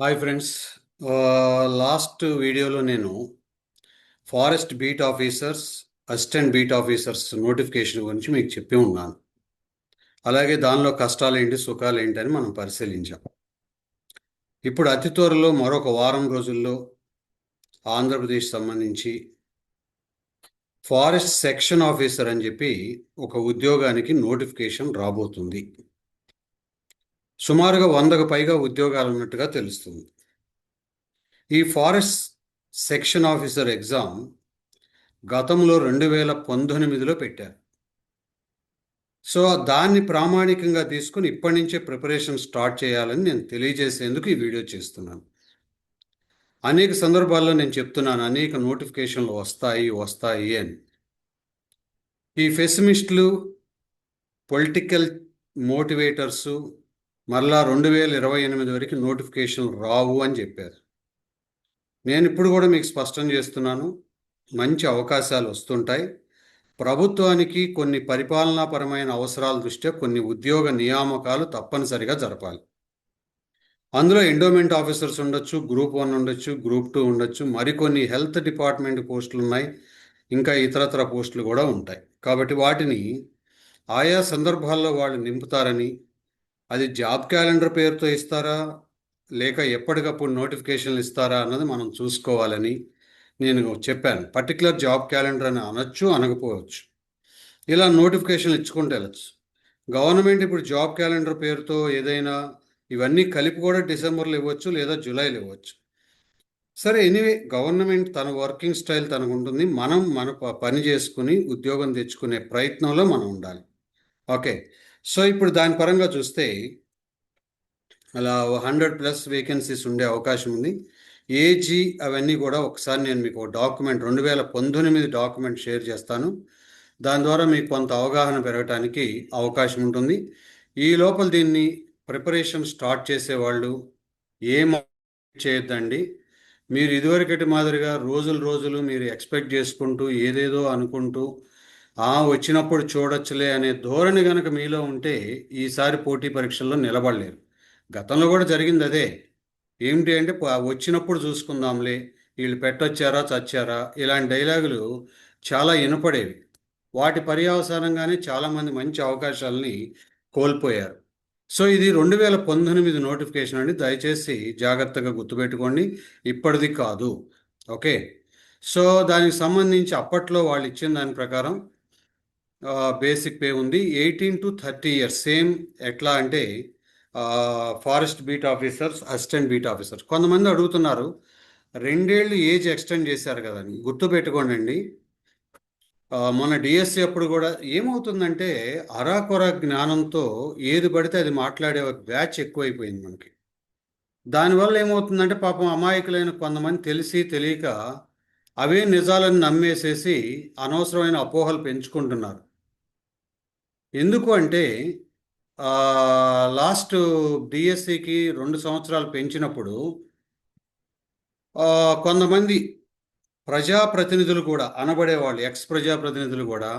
Hi friends last వీడియోలో నేను forest beat officers assistant beat officers notification గురించి మీకు చెప్పి ఉన్నాను. అలాగే దానిలో కష్టాలు ఏంటి సుఖాలు ఏంటి అని మనం పరిశీలించాం. ఇప్పుడు అతి త్వరలో మరొక వారం రోజుల్లో ఆంధ్రప్రదేశ్ సంబంధించి ఫారెస్ట్ సెక్షన్ ఆఫీసర్ అని చెప్పి ఒక ఉద్యోగానికి నోటిఫికేషన్ రాబోతుంది. సుమారుగా వందకు పైగా ఉద్యోగాలు ఉన్నట్టుగా తెలుస్తుంది. ఈ ఫారెస్ట్ సెక్షన్ ఆఫీసర్ ఎగ్జామ్ గతంలో రెండు వేల పంతొమ్మిదిలో పెట్టారు. సో దాన్ని ప్రామాణికంగా తీసుకుని ఇప్పటి నుంచే ప్రిపరేషన్ స్టార్ట్ చేయాలని నేను తెలియజేసేందుకు ఈ వీడియో చేస్తున్నాను. అనేక సందర్భాల్లో నేను చెప్తున్నాను అనేక నోటిఫికేషన్లు వస్తాయి వస్తాయి అని. ఈ ఫెసిమిస్టులు పొలిటికల్ మోటివేటర్సు మరలా రెండు వేల ఇరవై ఎనిమిది వరకు నోటిఫికేషన్లు రావు అని చెప్పారు. నేను ఇప్పుడు కూడా మీకు స్పష్టం చేస్తున్నాను మంచి అవకాశాలు వస్తుంటాయి. ప్రభుత్వానికి కొన్ని పరిపాలనాపరమైన అవసరాల దృష్ట్యా కొన్ని ఉద్యోగ నియామకాలు తప్పనిసరిగా జరపాలి. అందులో ఎండోమెంట్ ఆఫీసర్స్ ఉండొచ్చు గ్రూప్ వన్ ఉండొచ్చు గ్రూప్ టూ ఉండొచ్చు మరికొన్ని హెల్త్ డిపార్ట్మెంట్ పోస్టులు ఉన్నాయి ఇంకా ఇతరతర పోస్టులు కూడా ఉంటాయి. కాబట్టి వాటిని ఆయా సందర్భాల్లో వాళ్ళు నింపుతారని అది జాబ్ క్యాలెండర్ పేరుతో ఇస్తారా? లేక ఎప్పటికప్పుడు నోటిఫికేషన్లు ఇస్తారా అన్నది మనం చూసుకోవాలని నేను చెప్పాను. పర్టికులర్ జాబ్ క్యాలెండర్ అని అనొచ్చు అనకపోవచ్చు. ఇలా నోటిఫికేషన్లు ఇచ్చుకుంటూ వెళ్ళచ్చు. గవర్నమెంట్ ఇప్పుడు జాబ్ క్యాలెండర్ పేరుతో ఏదైనా ఇవన్నీ కలిపి కూడా డిసెంబర్లో ఇవ్వచ్చు లేదా జూలైలో ఇవ్వచ్చు. సరే ఎనీవే గవర్నమెంట్ తన వర్కింగ్ స్టైల్ తనకు ఉంటుంది. మనం మన పని చేసుకుని ఉద్యోగం తెచ్చుకునే ప్రయత్నంలో మనం ఉండాలి. ఓకే. సో ఇప్పుడు దాని పరంగా చూస్తే అలా హండ్రెడ్ ప్లస్ వేకెన్సీస్ ఉండే అవకాశం ఉంది. ఏజీ అవన్నీ కూడా ఒకసారి నేను మీకు డాక్యుమెంట్ రెండు వేల పంతొమ్మిది డాక్యుమెంట్ షేర్ చేస్తాను. దాని ద్వారా మీకు కొంత అవగాహన పెరగటానికి అవకాశం ఉంటుంది. ఈ లోపల దీన్ని ప్రిపరేషన్ స్టార్ట్ చేసేవాళ్ళు ఏం చేయొద్దండి? మీరు ఇదివరకటి మాదిరిగా రోజులు రోజులు మీరు ఎక్స్పెక్ట్ చేసుకుంటూ ఏదేదో అనుకుంటూ ఆ వచ్చినప్పుడు చూడొచ్చులే అనే ధోరణి కనుక మీలో ఉంటే ఈసారి పోటీ పరీక్షల్లో నిలబడలేరు. గతంలో కూడా జరిగింది అదే. ఏమిటి అంటే వచ్చినప్పుడు చూసుకుందాంలే వీళ్ళు పెట్టొచ్చారా చచ్చారా ఇలాంటి డైలాగులు చాలా వినపడేవి వాటి పర్యవసానంగానే చాలామంది మంచి అవకాశాలని కోల్పోయారు. సో ఇది రెండు వేల పంతొమ్మిది నోటిఫికేషన్ అండి. దయచేసి జాగ్రత్తగా గుర్తుపెట్టుకోండి. ఇప్పటిది కాదు. ఓకే? సో దానికి సంబంధించి అప్పట్లో వాళ్ళు ఇచ్చిన దాని ప్రకారం బేసిక్ పే ఉంది. Eighteen to thirty years same ఎట్లా అంటే forest beat officers assistant beat officers కొంతమంది అడుగుతున్నారు రెండేళ్ళు ఏజ్ ఎక్స్టెండ్ చేశారు కదండి గుర్తుపెట్టుకోండి అండి మన డిఎస్సి అప్పుడు కూడా ఏమవుతుందంటే అరాకొర జ్ఞానంతో ఏది పడితే అది మాట్లాడే ఒక బ్యాచ్ ఎక్కువైపోయింది మనకి. దానివల్ల ఏమవుతుందంటే పాపం అమాయకులైన కొంతమంది తెలిసి తెలియక అవే నిజాలను నమ్మేసేసి అనవసరమైన అపోహలు పెంచుకుంటున్నారు. ఎందుకు అంటే లాస్ట్ డిఎస్సికి రెండు సంవత్సరాలు పెంచినప్పుడు కొంతమంది ప్రజాప్రతినిధులు కూడా అనబడేవాళ్ళు ఎక్స్ ప్రజాప్రతినిధులు కూడా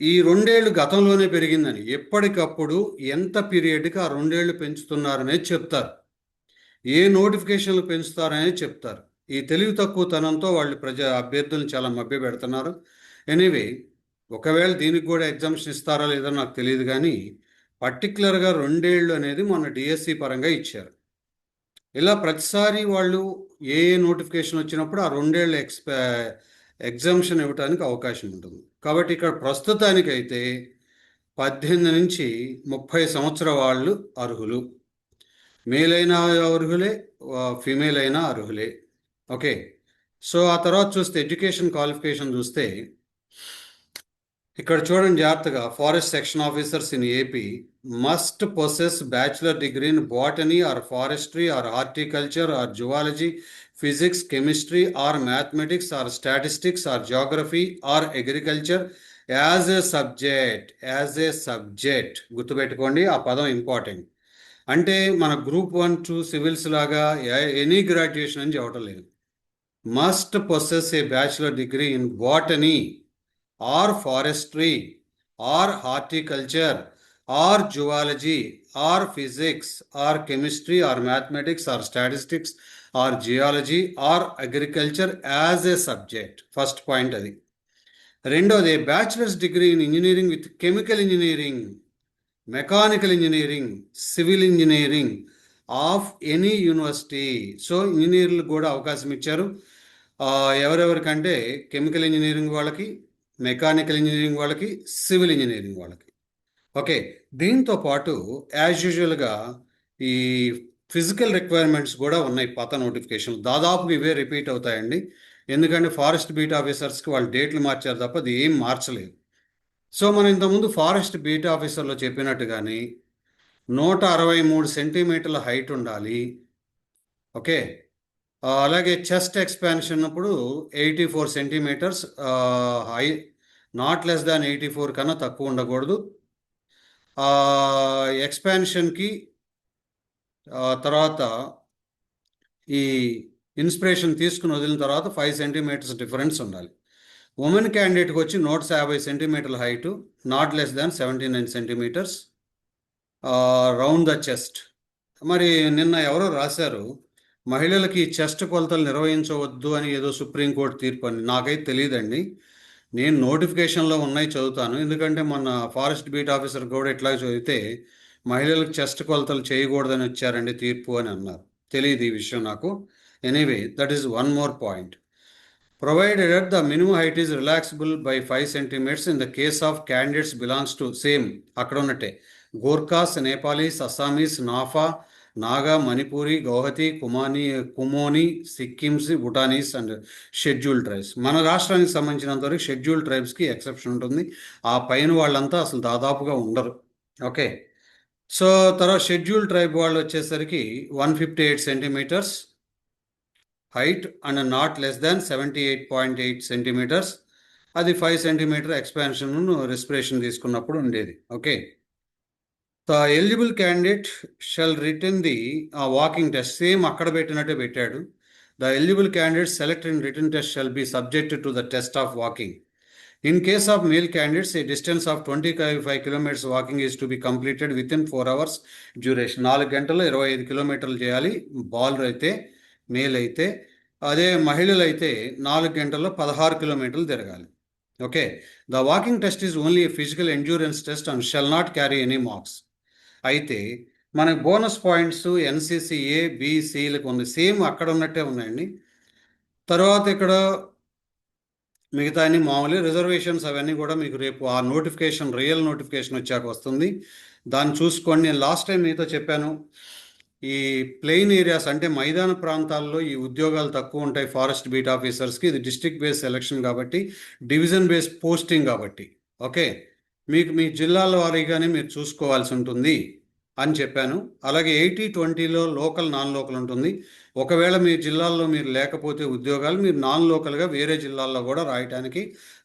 ఈ రెండేళ్ళు గతంలోనే పెరిగిందని ఎప్పటికప్పుడు ఎంత పీరియడ్కి ఆ రెండేళ్ళు పెంచుతున్నారనేది చెప్తారు. ఏ నోటిఫికేషన్లు పెంచుతారనేది చెప్తారు. ఈ తెలివి తక్కువతనంతో వాళ్ళు ప్రజా అభ్యర్థులను చాలా మభ్య పెడుతున్నారు ఎనీవే ఒకవేళ దీనికి కూడా ఎగ్జామ్షన్ ఇస్తారా లేదో నాకు తెలియదు కానీ పర్టికులర్గా రెండేళ్ళు అనేది మొన్న డిఎస్సి పరంగా ఇచ్చారు. ఇలా ప్రతిసారి వాళ్ళు ఏ ఏ నోటిఫికేషన్ వచ్చినప్పుడు ఆ రెండేళ్ళు ఎక్స్ప ఎగ్జామ్షన్ ఇవ్వడానికి అవకాశం ఉంటుంది. కాబట్టి ఇక్కడ ప్రస్తుతానికైతే పద్దెనిమిది నుంచి ముప్పై సంవత్సర వాళ్ళు అర్హులు. మేల్ అయినా అర్హులే ఫీమేల్ అయినా అర్హులే. ఓకే. సో ఆ తర్వాత చూస్తే ఎడ్యుకేషన్ క్వాలిఫికేషన్ చూస్తే ఇక్కడ చూడండి జాగ్రత్తగా. Forest section officers in AP must possess bachelor degree in botany or forestry or horticulture or zoology physics chemistry or mathematics or statistics or geography or agriculture as a subject as a subject గుర్తుపెట్టుకోండి ఆ పదం important అంటే మన group one two civils లాగా any graduation అని చెప్పటం లేదు. Must possess a bachelor degree in botany or forestry or horticulture or zoology or physics or chemistry or mathematics or statistics or geology or agriculture as a subject. First point అది. రెండోది bachelors degree in engineering with chemical engineering mechanical engineering civil engineering of any university. So ఇంజనీర్లకు కూడా అవకాశం ఇచ్చారు. ఎవరెవరికంటే chemical engineering వాళ్ళకి mechanical engineering వాళ్ళకి civil engineering వాళ్ళకి. Okay దీంతో పాటు యాజ్ యూజువల్గా ఈ ఫిజికల్ రిక్వైర్మెంట్స్ కూడా ఉన్నాయి పాత నోటిఫికేషన్ దాదాపు ఇవే రిపీట్ అవుతాయండి. ఎందుకంటే ఫారెస్ట్ బీట్ ఆఫీసర్స్కి వాళ్ళు డేట్లు మార్చారు తప్ప అది ఏం మార్చలేదు. సో మనం ఇంతకుముందు ఫారెస్ట్ బీట్ ఆఫీసర్లో చెప్పినట్టుగాని నూట అరవై మూడు సెంటీమీటర్ల హైట్ ఉండాలి. ఓకే అలాగే చెస్ట్ ఎక్స్పాన్షన్ అప్పుడు eighty four centimetres high not less than eighty four కన్నా తక్కువ ఉండకూడదు. ఎక్స్పాన్షన్కి తర్వాత ఈ ఇన్స్పిరేషన్ తీసుకుని వదిలిన తర్వాత ఫైవ్ సెంటీమీటర్స్ డిఫరెన్స్ ఉండాలి. ఉమెన్ క్యాండిడేట్కి వచ్చి నూట యాభై సెంటీమీటర్ల height not less than seventy nine centimetres round the chest. మరి నిన్న ఎవరో రాశారు మహిళలకి చెస్ట్ కొలతలు నిర్వహించవద్దు అని ఏదో సుప్రీంకోర్టు తీర్పు అని నాకైతే తెలియదండి. నేను నోటిఫికేషన్లో ఉన్నాయి చదువుతాను. ఎందుకంటే మొన్న ఫారెస్ట్ బీట్ ఆఫీసర్ కూడా ఇట్లా చదివితే మహిళలకు చెస్ట్ కొలతలు చేయకూడదని వచ్చారండి తీర్పు అని అన్నారు. తెలియదు ఈ విషయం నాకు. Anyway that is one more point. Provided the minimum height is relaxable by five centimetres in the case of candidates belongs to same. అక్కడ ఉన్నట్టే. Gorkhas Nepalese Assamese నాఫా Naga Manipuri Guwahati Kumaoni Kumaoni Sikkims Bhutanese and schedule tribes. మన రాష్ట్రానికి సంబంధించినంత వరకు schedule ట్రైబ్స్కి exception ఉంటుంది. ఆ పైన వాళ్ళంతా అసలు దాదాపుగా ఉండరు. ఓకే. సో తర్వాత షెడ్యూల్ ట్రైబ్ వాళ్ళు వచ్చేసరికి one fifty eight centimetres height and not less than seventy eight point eight centimetres. అది ఫైవ్ సెంటీమీటర్ ఎక్స్పాన్షన్ రెస్పిరేషన్ తీసుకున్నప్పుడు ఉండేది. Okay. The eligible candidate shall return the uh walking test same అక్కడ పెట్టినట్టే పెట్టాడు. The eligible candidate select and return test shall be subject to the test of walking. In case of male candidates a distance of twenty five kilometres walking is to be completed within four hours duration. నాలుగు గంటల్లో ఇరవై ఐదు కిలోమీటర్లు చేయాలి. బాలర్ అయితే male అయితే అదే మహిళలు అయితే నాలుగు గంటల్లో పదహారు కిలోమీటర్లు తిరగాలి. Okay? The walking test is only physical endurance test and shall not carry any marks. అయితే మనకు బోనస్ పాయింట్స్ ఎన్సీసీ ఏ బీసీలకు ఉంది. సేమ్ అక్కడ ఉన్నట్టే ఉన్నాయండి. తర్వాత ఇక్కడ మిగతా అన్ని మామూలు రిజర్వేషన్స్ అవన్నీ కూడా మీకు రేపు ఆ నోటిఫికేషన్ రియల్ నోటిఫికేషన్ వచ్చాక వస్తుంది. దాన్ని చూసుకోండి. నేను లాస్ట్ టైం మీతో చెప్పాను. ఈ ప్లెయిన్ ఏరియాస్ అంటే మైదాన ప్రాంతాల్లో ఈ ఉద్యోగాలు తక్కువ ఉంటాయి ఫారెస్ట్ బీట్ ఆఫీసర్స్కి. ఇది డిస్ట్రిక్ట్ బేస్ సెలక్షన్ కాబట్టి డివిజన్ బేస్ పోస్టింగ్ కాబట్టి. ఓకే? మీకు మీ జిల్లాల వారీగానే మీరు చూసుకోవాల్సి ఉంటుంది అని చెప్పాను. అలాగే ఎయిటీ ట్వంటీలో లోకల్ నాన్ లోకల్ ఉంటుంది. ఒకవేళ మీ జిల్లాల్లో మీరు లేకపోతే ఉద్యోగాలు మీరు నాన్ లోకల్గా వేరే జిల్లాల్లో కూడా రాయటానికి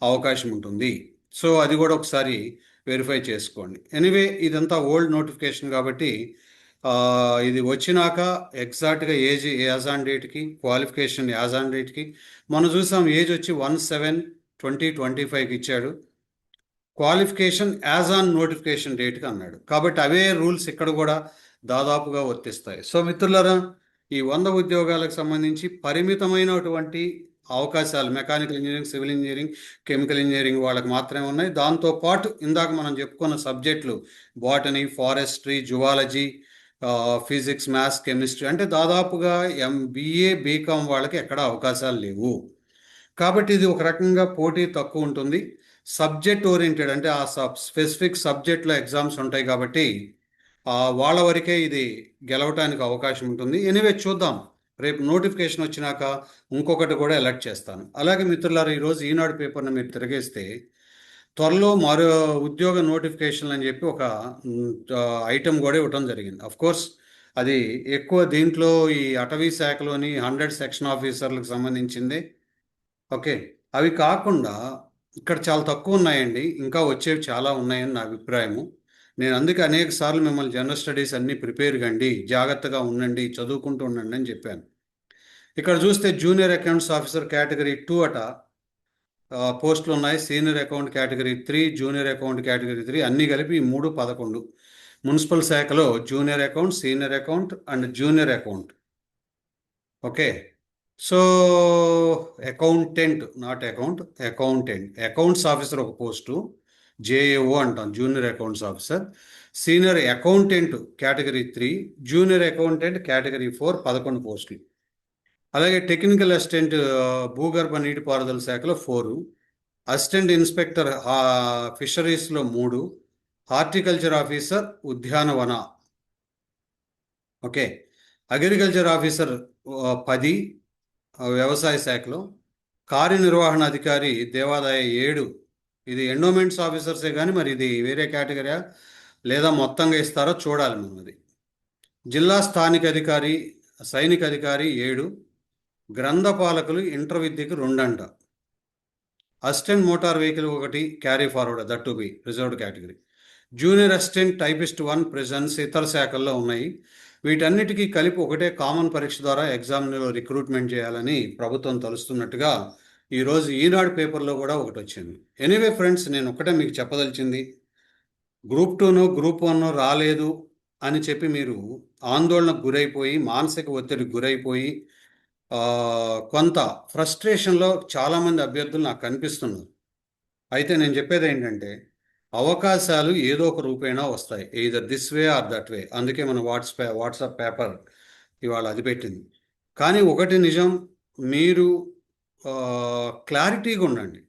అవకాశం ఉంటుంది. సో అది కూడా ఒకసారి వెరిఫై చేసుకోండి. ఎనీవే ఇదంతా ఓల్డ్ నోటిఫికేషన్ కాబట్టి ఇది వచ్చినాక ఎగ్జాక్ట్గా ఏజ్ యాజ్ ఆన్ డేట్కి క్వాలిఫికేషన్ యాజ్ ఆన్ డేట్కి. మనం చూసాం ఏజ్ వచ్చి వన్ సెవెన్ ట్వంటీ ట్వంటీ ఫైవ్కి ఇచ్చాడు. క్వాలిఫికేషన్ యాజ్ ఆన్ నోటిఫికేషన్ డేట్కి అన్నాడు. కాబట్టి అవే రూల్స్ ఇక్కడ కూడా దాదాపుగా వర్తిస్తాయి. సో మిత్రులరా ఈ వంద ఉద్యోగాలకు సంబంధించి పరిమితమైనటువంటి అవకాశాలు mechanical engineering civil engineering chemical engineering వాళ్ళకి మాత్రమే ఉన్నాయి. దాంతో పాటు ఇందాక మనం చెప్పుకున్న సబ్జెక్టులు botany forestry zoology physics maths chemistry అంటే దాదాపుగా ఎంబీఏ బీకామ్ వాళ్ళకి ఎక్కడ అవకాశాలు లేవు. కాబట్టి ఇది ఒక రకంగా పోటీ తక్కువ ఉంటుంది. సబ్జెక్ట్ ఓరియంటెడ్ అంటే ఆ సబ్ స్పెసిఫిక్ సబ్జెక్ట్లో ఎగ్జామ్స్ ఉంటాయి కాబట్టి వాళ్ళ వరకే ఇది గెలవటానికి అవకాశం ఉంటుంది. ఎనివే చూద్దాం. రేపు నోటిఫికేషన్ వచ్చినాక ఇంకొకటి కూడా అలర్ట్ చేస్తాను. అలాగే మిత్రులారా ఈరోజు ఈనాడు పేపర్ను మీరు తిరిగేస్తే త్వరలో మరో ఉద్యోగ నోటిఫికేషన్ అని చెప్పి ఒక ఐటెం కూడా ఇవ్వటం జరిగింది. అఫ్ కోర్స్ అది ఎక్కువ దీంట్లో ఈ అటవీ శాఖలోని హండ్రెడ్ సెక్షన్ ఆఫీసర్లకు సంబంధించింది. ఓకే అవి కాకుండా ఇక్కడ చాలా తక్కువ ఉన్నాయండి. ఇంకా వచ్చేవి చాలా ఉన్నాయని నా అభిప్రాయము. నేను అందుకే అనేక సార్లు మిమ్మల్ని జనరల్ స్టడీస్ అన్నీ ప్రిపేర్ కండి జాగ్రత్తగా ఉండండి చదువుకుంటూ ఉండండి అని చెప్పాను. ఇక్కడ చూస్తే junior accounts officer category two అట పోస్టులు ఉన్నాయి. Senior account category three junior account category three అన్నీ కలిపి మూడు పదకొండు. మున్సిపల్ శాఖలో junior account senior account and junior account. Okay? So accountant not account accountant accounts officer ఒక పోస్టు జేఏఓ అంటాం junior accounts officer senior accountant category three junior accountant category four పదకొండు పోస్టులు అలాగే టెక్నికల్ అసిస్టెంట్ భూగర్భ నీటిపారుదల శాఖలో four assistant inspector ఫిషరీస్లో మూడు. హార్టికల్చర్ ఆఫీసర్ ఉద్యానవన. ఓకే అగ్రికల్చర్ ఆఫీసర్ పది. వ్యవసాయ శాఖలో కార్యనిర్వహణ అధికారి దేవాదాయ ఏడు. ఇది ఎండోమెంట్స్ ఆఫీసర్సే కానీ మరి ఇది వేరే కేటగిరీ లేదా మొత్తంగా ఇస్తారో? చూడాలి మనం అది జిల్లా స్థానిక అధికారి సైనిక అధికారి ఏడు. గ్రంథపాలకులు ఇంటర్ విద్యకు రెండంట. అసిస్టెంట్ మోటార్ వెహికల్ ఒకటి carry forward that to be reserved category junior assistant typist one presence ఇతర శాఖల్లో ఉన్నాయి. వీటన్నిటికీ కలిపి ఒకటే కామన్ పరీక్ష ద్వారా ఎగ్జామ్లో రిక్రూట్మెంట్ చేయాలని ప్రభుత్వం తలుస్తున్నట్టుగా ఈరోజు ఈనాడు పేపర్లో కూడా ఒకటి వచ్చింది. ఎనీవే ఫ్రెండ్స్ నేను ఒకటే మీకు చెప్పదలిచింది. గ్రూప్ టూనో గ్రూప్ వన్నో రాలేదు అని చెప్పి మీరు ఆందోళనకు గురైపోయి మానసిక ఒత్తిడికి గురైపోయి కొంత ఫ్రస్ట్రేషన్లో చాలామంది అభ్యర్థులు నాకు కనిపిస్తున్నారు. అయితే నేను చెప్పేది ఏంటంటే అవకాశాలు ఏదో ఒక రూపేణా వస్తాయి. Either this way or that way అందుకే మన వాట్స్ వాట్సాప్ పేపర్ ఇవాళ అది పెట్టింది. కానీ ఒకటి నిజం మీరు క్లారిటీగా ఉండండి.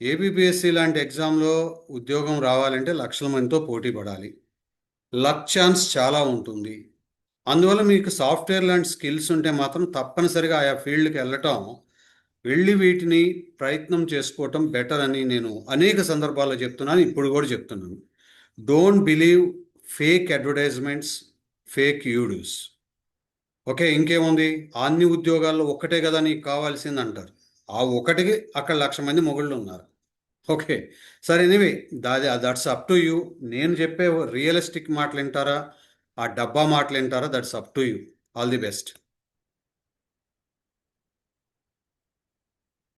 ఏబిపిఎస్సి లాంటి ఎగ్జామ్లో ఉద్యోగం రావాలంటే లక్షల మందితో పోటీ పడాలి. లక్ ఛాన్స్ చాలా ఉంటుంది. అందువల్ల మీకు సాఫ్ట్వేర్ లాంటి స్కిల్స్ ఉంటే మాత్రం తప్పనిసరిగా ఆయా ఫీల్డ్కి వెళ్ళటం వెళ్ళి వీటిని ప్రయత్నం చేసుకోవటం బెటర్ అని నేను అనేక సందర్భాల్లో చెప్తున్నాను ఇప్పుడు కూడా చెప్తున్నాను. Don't believe fake advertisements fake YouTubes okay ఇంకేముంది? అన్ని ఉద్యోగాల్లో ఒక్కటే కదా నీకు కావాల్సింది అంటారు. ఆ ఒకటికి అక్కడ లక్ష మంది మొగుళ్ళు ఉన్నారు. ఓకే సరే ఎనివే దాది దట్స్ అప్ టు యూ నేను చెప్పే రియలిస్టిక్ మాటలు వింటారా? ఆ డబ్బా మాటలు వింటారా? That's up to you all the best